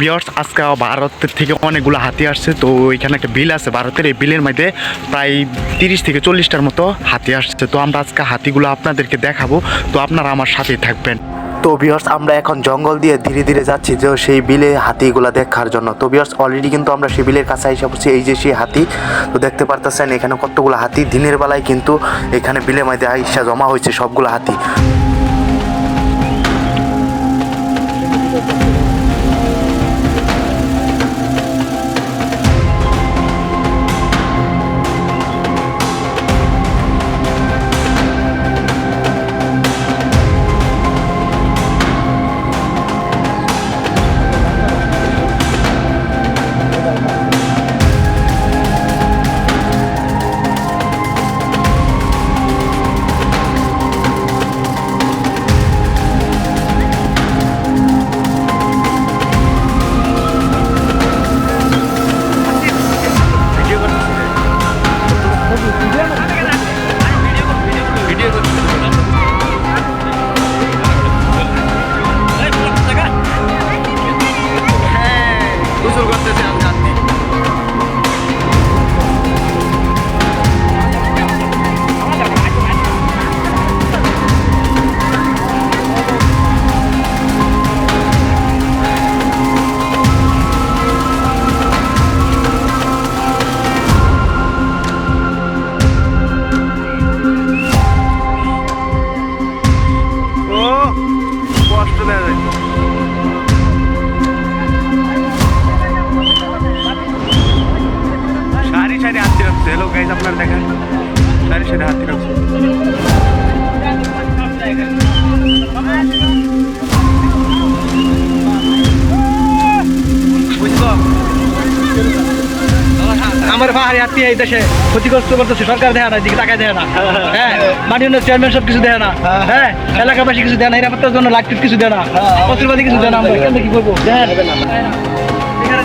বিয়ার্স আজকে ভারতের থেকে অনেকগুলো হাতি আসছে। তো এখানে একটা বিল আছে, ভারতের এই বিলের মধ্যে প্রায় তিরিশ থেকে চল্লিশটার মতো হাতি আসছে। তো আমরা আজকে হাতিগুলো আপনাদেরকে দেখাবো। তো আপনারা আমার সাথেই থাকবেন। তো বিয়ার্স আমরা এখন জঙ্গল দিয়ে ধীরে ধীরে যাচ্ছি যে সেই বিলে হাতিগুলো দেখার জন্য। তো বিয়ার্স অলরেডি কিন্তু আমরা সেই বিলের কাছে এসে পড়ছি, এই যে সেই হাতি। তো দেখতে পারতেছেন, এখানে কতগুলো হাতি। দিনের বেলায় কিন্তু এখানে বিলের মধ্যে আইসা জমা হয়েছে সবগুলো হাতি। আমার পাহাড়ি হাতি এই দেশে ক্ষতিগ্রস্ত করতেছে, সরকার দেয় না দিকে টাকা দেয় না। হ্যাঁ মাননীয় চেয়ারম্যান সব কিছু দেয় না। হ্যাঁ এলাকাবাসী কিছু দেয় না, নিরাপত্তার জন্য লাইট কিছু দেয় না অস্ত্রবাদী কিছু দেয় না, আমরা কেন কি করব? এখানে